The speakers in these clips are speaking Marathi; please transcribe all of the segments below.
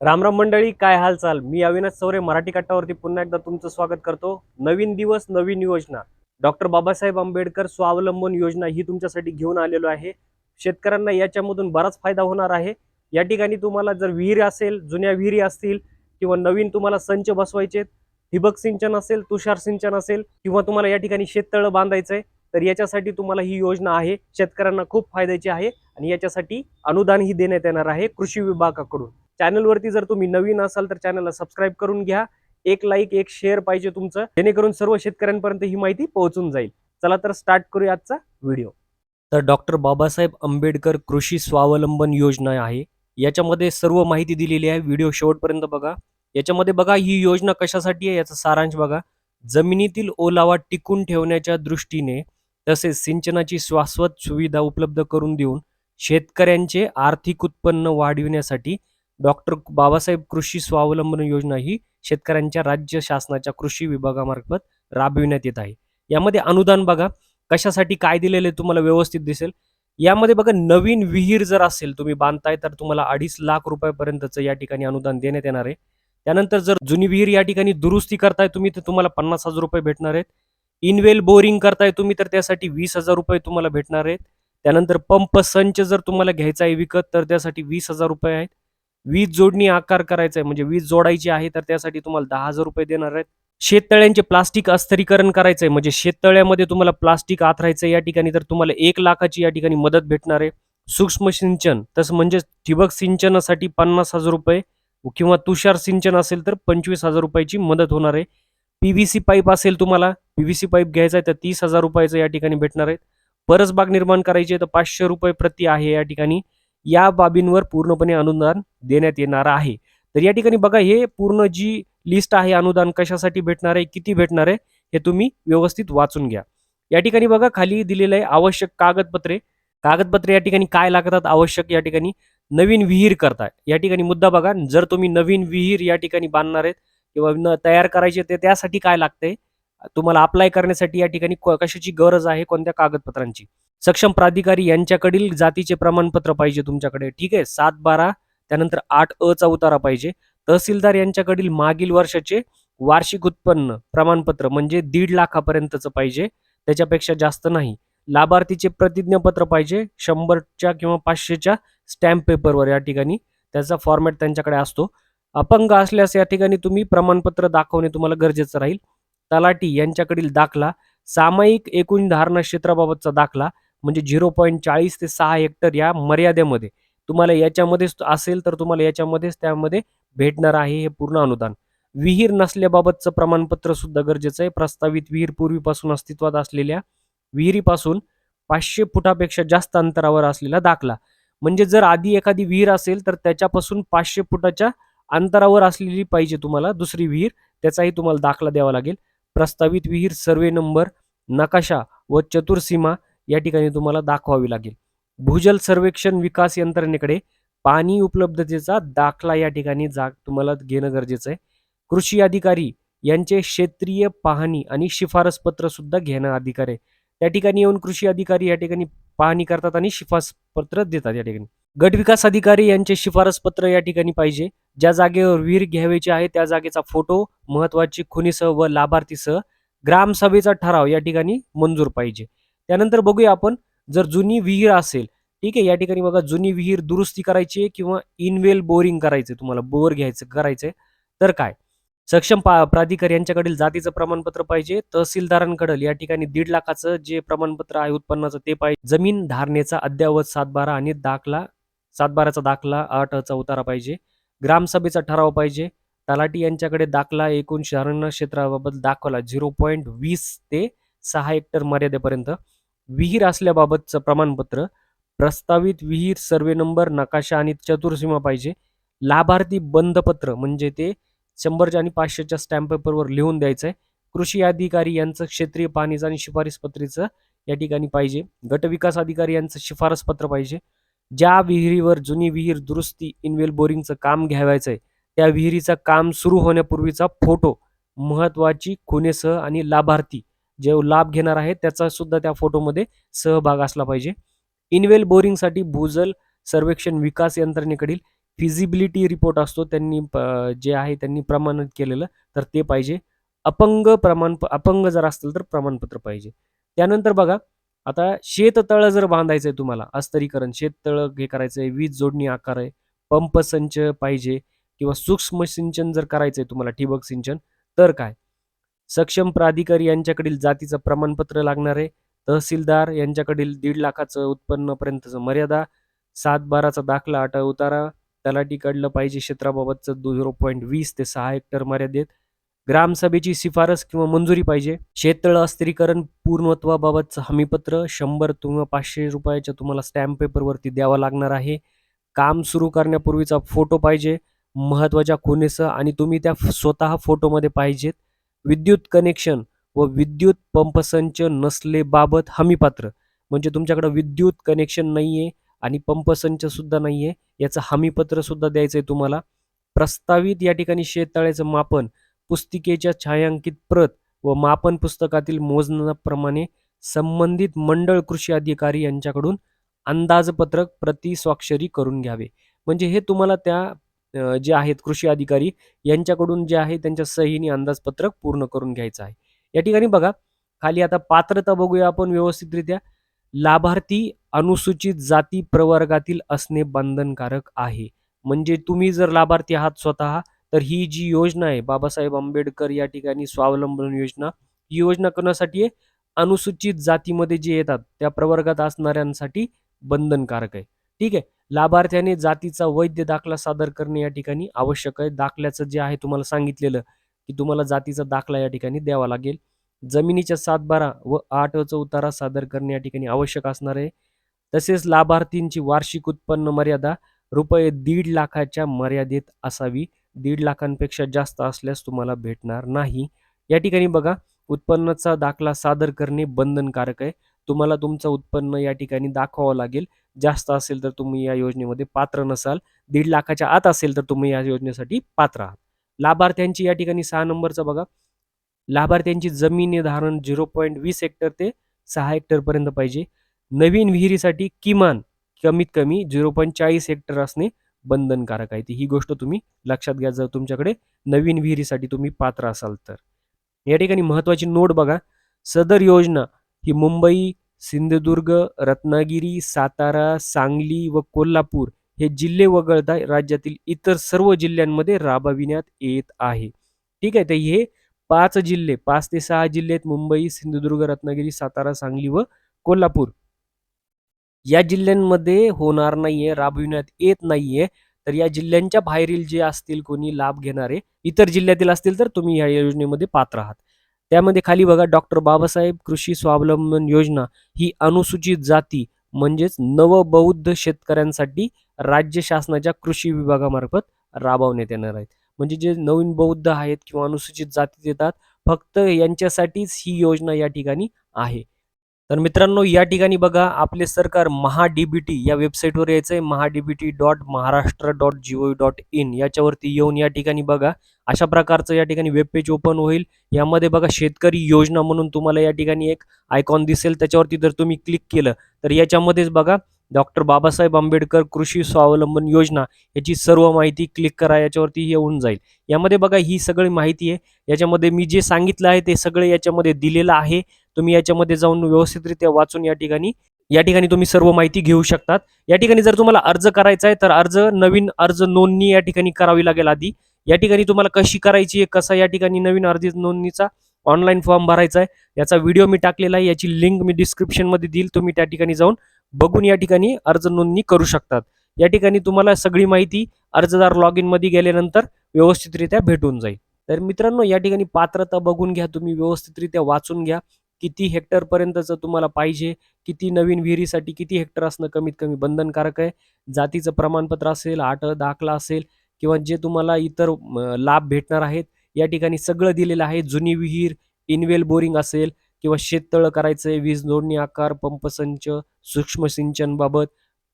रामराम मंडळी काय हालचाल? मी अविनाश सौरे मराठी कट्टावरती पुन्हा एकदा तुमचं स्वागत करतो. नवीन दिवस नवीन योजना. डॉक्टर बाबासाहेब आंबेडकर स्वावलंबन योजना ही तुमच्यासाठी घेऊन आलेलो आहे. शेतकऱ्यांना याच्यामधून बराच फायदा होणार आहे. या ठिकाणी तुम्हाला जर विहीर असेल जुन्या विहिरी असतील किंवा नवीन तुम्हाला संच बसवायचे ठिबक सिंचन असेल तुषार सिंचन असेल किंवा तुम्हाला या ठिकाणी शेततळं बांधायचंय तर याच्यासाठी तुम्हाला ही योजना आहे. शेतकऱ्यांना खूप फायद्याची आहे आणि याच्यासाठी अनुदानही देण्यात येणार आहे कृषी विभागाकडून. चॅनलवरती जर तुम्ही नवीन असाल तर चॅनलला सबस्क्राईब करून घ्या. एक लाईक एक शेअर पाहिजे तुमचं. जेणेकरून सर्व शेतकऱ्यांपर्यंत ही माहिती पोहोचून जाईल. चला तर स्टार्ट करूया आजचा व्हिडिओ. तर डॉक्टर बाबासाहेब आंबेडकर कृषी स्वावलंबन योजना आहे. याच्यामध्ये सर्व माहिती दिलेली आहे. व्हिडिओ शेवटपर्यंत बघा. याच्यामध्ये बघा ही योजना कशासाठी आहे याचा सारांश बघा. जमिनीतील ओलावा टिकून ठेवण्याच्या दृष्टीने तसेच सिंचनाची शाश्वत सुविधा उपलब्ध करून देऊन शेतकऱ्यांचे आर्थिक उत्पन्न वाढविण्यासाठी डॉक्टर बाबासाहेब कृषी स्वावलंबन योजना ही शेतकऱ्यांच्या राज्य शासनाच्या कृषी विभागामार्फत राबविण्यात येत आहे. यामध्ये अनुदान बघा कशासाठी काय दिलेले तुम्हाला व्यवस्थित दिसेल. यामध्ये बघा नवीन विहीर जर असेल तुम्ही बांधताय तर तुम्हाला अडीच लाख रुपयापर्यंतचं या ठिकाणी अनुदान देण्यात येणार आहे. त्यानंतर जर जुनी विहीर या ठिकाणी दुरुस्ती करताय तुम्ही तर तुम्हाला पन्नास हजार रुपये भेटणार आहेत. इनवेल बोरिंग करताय तुम्ही तर त्यासाठी वीस हजार रुपये तुम्हाला भेटणार आहेत. त्यानंतर पंप संच जर तुम्हाला घ्यायचा आहे विकत तर त्यासाठी वीस हजार रुपये आहेत. वीज जोडणी आकार करायचा आहे म्हणजे वीज जोडायची आहे तर त्यासाठी तुम्हाला दहा हजार रुपये देणार आहेत. शेततळ्यांचे प्लास्टिक अस्तरीकरण करायचं आहे म्हणजे शेततळ्यामध्ये तुम्हाला प्लास्टिक आथरायचं आहे या ठिकाणी तर तुम्हाला एक लाखाची या ठिकाणी मदत भेटणार आहे. सूक्ष्म सिंचन तसं म्हणजे ठिबक सिंचनासाठी पन्नास हजार रुपये किंवा तुषार सिंचन असेल तर पंचवीस हजार रुपयाची मदत होणार आहे. पीव्हीसी पाईप असेल तुम्हाला पीव्हीसी पाईप घ्यायचा आहे तर तीस हजार रुपयाचं या ठिकाणी भेटणार आहेत परसबाग निर्माण करायची आहे तर पाचशे रुपये प्रति आहे या ठिकाणी. या बाबींवर पूर्णपणे अनुदान देण्यात येणार आहे. तर या ठिकाणी बघा हे पूर्ण जी लिस्ट आहे अनुदान कशासाठी भेटणार आहे किती भेटणार आहे हे तुम्ही व्यवस्थित वाचून घ्या. या ठिकाणी बघा खाली दिलेलं आहे आवश्यक कागदपत्रे. कागदपत्रे या ठिकाणी काय लागतात आवश्यक या ठिकाणी नवीन विहीर करताय या ठिकाणी मुद्दा बघा जर तुम्ही नवीन विहीर या ठिकाणी बांधणार आहेत किंवा न तयार करायचे ते त्यासाठी काय लागतंय? तुम्हाला अप्लाय करण्यासाठी या ठिकाणी क- कशाची गरज आहे कोणत्या कागदपत्रांची? सक्षम प्राधिकारी यांच्याकडील जातीचे प्रमाणपत्र पाहिजे तुमच्याकडे. ठीक आहे? सात बारा त्यानंतर आठ अ चा उतारा पाहिजे. तहसीलदार यांच्याकडील मागील वर्षाचे वार्षिक उत्पन्न प्रमाणपत्र म्हणजे दीड लाखापर्यंतचं पाहिजे. त्याच्यापेक्षा जास्त नाही. लाभार्थीचे प्रतिज्ञापत्र पाहिजे. शंभरच्या किंवा पाचशेच्या स्टॅम्प पेपरवर या ठिकाणी. त्याचा फॉर्मॅट त्यांच्याकडे असतो. अपंग असल्यास या ठिकाणी तुम्ही प्रमाणपत्र दाखवणे तुम्हाला गरजेचं राहील. तलाठी यांच्याकडील दाखला सामायिक एकूण धारणा क्षेत्राबाबतचा दाखला म्हणजे झिरो पॉईंट चाळीस ते सहा हेक्टर या मर्यादेमध्ये. तुम्हाला याच्यामध्येच असेल तर तुम्हाला याच्यामध्येच त्यामध्ये भेटणार आहे हे पूर्ण अनुदान. विहीर नसल्याबाबतचं प्रमाणपत्र सुद्धा गरजेचं आहे. प्रस्तावित विहीर पूर्वीपासून अस्तित्वात असलेल्या विहिरीपासून पाचशे फुटापेक्षा जास्त अंतरावर असलेला दाखला. म्हणजे जर आधी एखादी विहीर असेल तर त्याच्यापासून पाचशे फुटाच्या अंतरावर असलेली पाहिजे तुम्हाला दुसरी विहीर. त्याचाही तुम्हाला दाखला द्यावा लागेल. प्रस्तावित विहीर सर्वे नंबर नकाशा व चतुर्सीमा या ठिकाणी तुम्हाला दाखवावी लागेल. भूजल सर्वेक्षण विकास यंत्रणेकडे पाणी उपलब्धतेचा दाखला या ठिकाणी जा तुम्हाला घेणं गरजेचं आहे. कृषी अधिकारी यांचे क्षेत्रीय पाहणी आणि शिफारस पत्र सुद्धा घेणं अधिकार आहे. त्या ठिकाणी येऊन कृषी अधिकारी या ठिकाणी पाहणी करतात आणि शिफारस पत्र देतात या ठिकाणी. गट विकास अधिकारी यांचे शिफारस पत्र या ठिकाणी पाहिजे. ज्या जागेवर विहीर घ्यावायची आहे त्या जागेचा फोटो महत्वाची खुनीसह व लाभार्थीसह ग्रामसभेचा ठराव या ठिकाणी मंजूर पाहिजे. त्यानंतर बघूया आपण जर जुनी विहीर असेल ठीक आहे या ठिकाणी बघा जुनी विहीर दुरुस्ती करायची आहे किंवा इनवेल बोरिंग करायचं तुम्हाला बोर घ्यायचं करायचंय तर काय? सक्षम प्राधिकारी यांच्याकडील जातीचं प्रमाणपत्र पाहिजे तहसीलदारांकडील या ठिकाणी दीड लाखाचं जे प्रमाणपत्र आहे उत्पन्नाचं ते पाहिजे जमीन धारणेचा अद्ययावत सातबारा आणि दाखला सातबाराचा दाखला आठ चा उतारा पाहिजे ग्रामसभेचा ठराव पाहिजे तलाटी यांच्याकडे दाखला एकूण शहरांना क्षेत्राबाबत दाखवला झिरो पॉईंट वीस ते सहा हेक्टर मर्यादेपर्यंत विहीर असल्याबाबतचं प्रमाणपत्र प्रस्तावित विहीर सर्वे नंबर नकाशा आणि चतुर्सीमा पाहिजे. लाभार्थी बंधपत्र म्हणजे ते शंभरच्या आणि पाचशेच्या स्टॅम्प पेपरवर लिहून द्यायचं आहे कृषी अधिकारी यांचं क्षेत्रीय पाणीचं आणि शिफारस पत्रीचं या ठिकाणी पाहिजे. गटविकास अधिकारी यांचं शिफारस पत्र पाहिजे. ज्या विहिरीवर जुनी विहीर दुरुस्ती इनवेल बोरिंगचं काम घ्यावायचं आहे त्या विहिरीचं काम सुरू होण्यापूर्वीचा फोटो महत्वाची खुनेसह आणि लाभार्थी जे लाभ घेणार आहे त्याचा सुद्धा त्या फोटोमध्ये सहभाग असला पाहिजे. इनवेल बोरिंगसाठी भूजल सर्वेक्षण विकास यंत्रणेकडील फिजिबिलिटी रिपोर्ट असतो त्यांनी जे आहे त्यांनी प्रमाणित केलेलं तर ते पाहिजे. अपंग प्रमाण अपंग जर असतील तर प्रमाणपत्र पाहिजे. त्यानंतर बघा आता शेततळं जर बांधायचं आहे तुम्हाला अस्तरीकरण शेततळं हे करायचं आहे वीज जोडणी आकार आहे पंप संच पाहिजे किंवा सूक्ष्म सिंचन जर करायचं आहे तुम्हाला ठिबक सिंचन तर काय? सक्षम प्राधिकारी यांच्याकडील जातीचं प्रमाणपत्र लागणार आहे. तहसीलदार यांच्याकडील दीड लाखाचं उत्पन्नपर्यंतचं मर्यादा सात बाराचा दाखला आटा उतारा तलाठी काढलं पाहिजे क्षेत्राबाबतचं झिरो पॉईंट वीस ते सहा हेक्टर मर्यादेत. ग्रामसभेची शिफारस किंवा मंजुरी पाहिजे. शेततळ अस्थिरीकरण पूर्णत्वाबाबतचं हमीपत्र शंभर किंवा पाचशे रुपयाच्या तुम्हाला स्टॅम्प पेपरवरती द्यावा लागणार आहे. काम सुरू करण्यापूर्वीचा फोटो पाहिजे महत्त्वाच्या खुणेसह आणि तुम्ही त्या स्वतः फोटोमध्ये पाहिजेत. विद्युत कनेक्शन व विद्युत पंपसंच नसलेबाबत हमीपात्र म्हणजे तुमच्याकडं विद्युत कनेक्शन नाही आहे आणि पंपसंचसुद्धा नाही आहे याचं हमीपत्रसुद्धा द्यायचं आहे तुम्हाला. प्रस्तावित या ठिकाणी शेततळ्याचं मापन पुस्तिकेच्या छायांकित प्रत व मापन पुस्तकातील मोजण्याप्रमाणे संबंधित मंडळ कृषी अधिकारी यांच्याकडून अंदाजपत्रक प्रति स्वाक्षरी करून घ्यावे. म्हणजे हे तुम्हाला त्या जे आहेत कृषी अधिकारी यांच्याकडून जे आहे त्यांच्या सहीने अंदाजपत्रक पूर्ण करून घ्यायचं आहे. या ठिकाणी बघा खाली आता पात्रता बघूया आपण व्यवस्थितरित्या. लाभार्थी अनुसूचित जाती प्रवर्गातील असणे बंधनकारक आहे. म्हणजे तुम्ही जर लाभार्थी आहात स्वतः तर ही जी योजना आहे बाबासाहेब आंबेडकर या ठिकाणी स्वावलंबन योजना ही योजना करण्यासाठी आहे अनुसूचित जातीमध्ये जे येतात त्या प्रवर्गात असणाऱ्यांसाठी बंधनकारक आहे. ठीक आहे? लाभार्थ्याने जातीचा वैद्य दाखला सादर करणे या ठिकाणी आवश्यक आहे. दाखल्याचं जे आहे तुम्हाला सांगितलेलं की तुम्हाला जातीचा दाखला या ठिकाणी द्यावा लागेल. जमिनीच्या सातबारा व आठचा उतारा सादर करणे या ठिकाणी आवश्यक असणार आहे. तसेच लाभार्थींची वार्षिक उत्पन्न मर्यादा रुपये दीड लाखाच्या मर्यादेत असावी. दीड लाखांपेक्षा जास्त असल्यास तुम्हाला भेटणार नाही. या ठिकाणी बघा उत्पन्नाचा दाखला सादर करणे बंधनकारक आहे. तुम्हाला तुमचं उत्पन्न या ठिकाणी दाखवावं लागेल. जास्त असेल तर तुम्ही या योजनेमध्ये पात्र नसाल. दीड लाखाच्या आत असेल तर तुम्ही या योजनेसाठी पात्र आहात. लाभार्थ्यांची या ठिकाणी सहा नंबरचा बघा. लाभार्थ्यांची जमीन निर्धारण झिरो पॉईंट वीस हेक्टर ते सहा हेक्टरपर्यंत पाहिजे. नवीन विहिरीसाठी किमान कमीत कमी झिरो पॉईंट चाळीस हेक्टर असणे बंधनकारक आहे. ती ही गोष्ट तुम्ही लक्षात घ्या. जर तुमच्याकडे नवीन विहिरीसाठी तुम्ही पात्र असाल तर. या ठिकाणी महत्वाची नोट बघा. सदर योजना ही मुंबई सिंधुदुर्ग रत्नागिरी सातारा सांगली व कोल्हापूर हे जिल्हे वगळता राज्यातील इतर सर्व जिल्ह्यांमध्ये राबविण्यात येत आहे. ठीक आहे तर हे पाच जिल्हे पाच ते सहा जिल्हे आहेत मुंबई सिंधुदुर्ग रत्नागिरी सातारा सांगली व कोल्हापूर. या जिल्ह्यांमध्ये होणार नाहीये राबविण्यात येत नाहीये. तर या जिल्ह्यांच्या बाहेरील जे असतील कोणी लाभ घेणारे इतर जिल्ह्यातील असतील तर तुम्ही या योजनेमध्ये पात्र आहात. त्यामध्ये खाली बघा डॉक्टर बाबासाहेब कृषी स्वावलंबन योजना ही अनुसूचित जाती म्हणजेच नवबौद्ध शेतकऱ्यांसाठी राज्य शासनाच्या कृषी विभागामार्फत राबवण्यात येणार आहेत. म्हणजे जे नवीन बौद्ध आहेत किंवा अनुसूचित जातीत येतात फक्त यांच्यासाठीच ही योजना या ठिकाणी आहे. तर मित्रांनो या ठिकाणी बघा आपले सरकार महा डीबीटी या वेबसाईटवर यायचं आहे Maha DBT dot Maharashtra dot G dot in याच्यावरती येऊन या ठिकाणी बघा. अशा प्रकारचं या ठिकाणी वेब पेज ओपन होईल. यामध्ये बघा शेतकरी योजना म्हणून तुम्हाला या ठिकाणी एक आयकॉन दिसेल. त्याच्यावरती जर तुम्ही क्लिक केलं तर याच्यामध्येच बघा डॉक्टर बाबासाहेब आंबेडकर कृषी स्वावलंबन योजना याची सर्व माहिती क्लिक करा याच्यावरती येऊन जाईल. यामध्ये बघा ही सगळी माहिती आहे. याच्यामध्ये मी जे सांगितलं आहे ते सगळे याच्यामध्ये दिलेलं आहे. तुम्ही याच्यामध्ये जाऊन व्यवस्थितरित्या वाचून या ठिकाणी या ठिकाणी तुम्ही सर्व माहिती घेऊ शकतात. या ठिकाणी जर तुम्हाला अर्ज करायचा आहे तर अर्ज नवीन अर्ज नोंदणी या ठिकाणी करावी लागेल आधी. या ठिकाणी तुम्हाला कशी करायची आहे कसा या ठिकाणी नवीन अर्ज नोंदणीचा ऑनलाईन फॉर्म भरायचा आहे याचा व्हिडिओ मी टाकलेला आहे. याची लिंक मी डिस्क्रिप्शनमध्ये देईल. तुम्ही त्या ठिकाणी जाऊन बघून या ठिकाणी अर्ज नोंदणी करू शकतात. या ठिकाणी तुम्हाला सगळी माहिती अर्जदार लॉग इनमध्ये गेल्यानंतर व्यवस्थितरित्या भेटून जाईल. तर मित्रांनो या ठिकाणी पात्रता बघून घ्या तुम्ही व्यवस्थितरित्या वाचून घ्या. किती हेक्टरपर्यंतचं तुम्हाला पाहिजे किती नवीन विहिरीसाठी किती हेक्टर असणं कमीत कमी बंधनकारक आहे. जातीचं प्रमाणपत्र असेल आट दाखला असेल किंवा जे तुम्हाला इतर लाभ भेटणार आहेत या ठिकाणी सगळं दिलेलं आहे. जुनी विहीर इनवेल बोरिंग असेल किंवा शेततळं करायचं आहे वीज जोडणी आकार पंपसंच सूक्ष्म सिंचनबाबत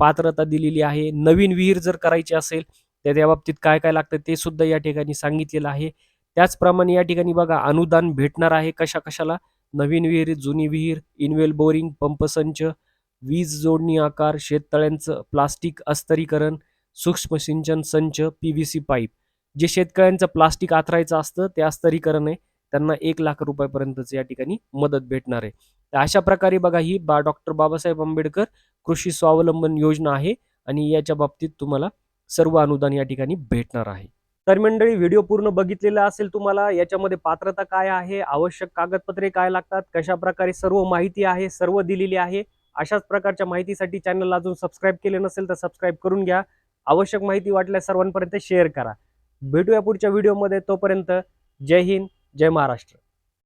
पात्रता दिलेली आहे. नवीन विहीर जर करायची असेल तर त्या बाबतीत काय काय लागतं ते सुद्धा या ठिकाणी सांगितलेलं आहे. त्याचप्रमाणे या ठिकाणी बघा अनुदान भेटणार आहे कशा कशाला नवीन विहीर जुनी विहीर इनवेल बोरिंग पंपसंच वीज जोडणी आकार शेततळ्यांचं प्लास्टिक अस्तरीकरण सूक्ष्म सिंचन संच पी व्ही सी पाईप. जे शेतकऱ्यांचं प्लास्टिक आथरायचं असतं ते अस्तरीकरण आहे. त्यांना एक लाख रुपयापर्यंतच या ठिकाणी मदत भेटणार आहे. तर अशा प्रकारे बघा ही बा डॉक्टर बाबासाहेब आंबेडकर कृषी स्वावलंबन योजना आहे आणि याच्या बाबतीत तुम्हाला सर्व अनुदान या ठिकाणी भेटणार आहे. तर मंडळी व्हिडिओ पूर्ण बघितलेला असेल तुम्हाला याच्यामध्ये पात्रता काय आहे आवश्यक कागदपत्रे काय लागतात कशा प्रकारे सर्व माहिती आहे सर्व दिलेली आहे अशाच प्रकारच्या माहितीसाठी चॅनल अजून सबस्क्राईब केले नसेल तर सबस्क्राईब करून घ्या. आवश्यक माहिती वाटल्यास सर्वांपर्यंत शेअर करा. भेटूया पुढच्या व्हिडिओमध्ये तोपर्यंत जय हिंद. जय महाराष्ट्र.